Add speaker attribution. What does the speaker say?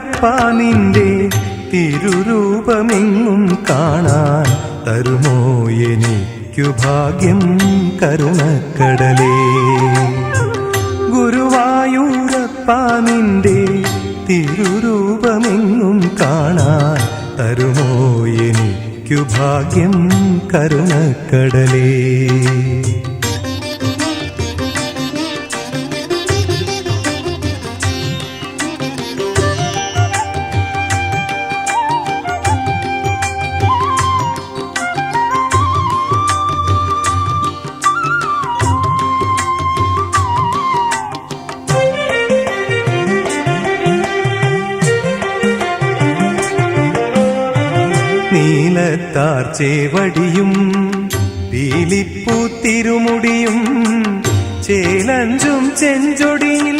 Speaker 1: നിന്റെ തിരുരൂപമെങ്ങും കാണാൻ തരുമോ എനിക്കു ഭാഗ്യം കരുണക്കടലേ? ഗുരുവായൂരപ്പാനിന്റെ തിരുരൂപമെങ്ങും കാണാൻ തരുമോ എനിക്കു ഭാഗ്യം കരുണക്കടലേ? നീലത്താർ ചേവടിയും പീലിപ്പൂ തിരുമുടിയും ചേലഞ്ചും ചെഞ്ചൊടിയിൽ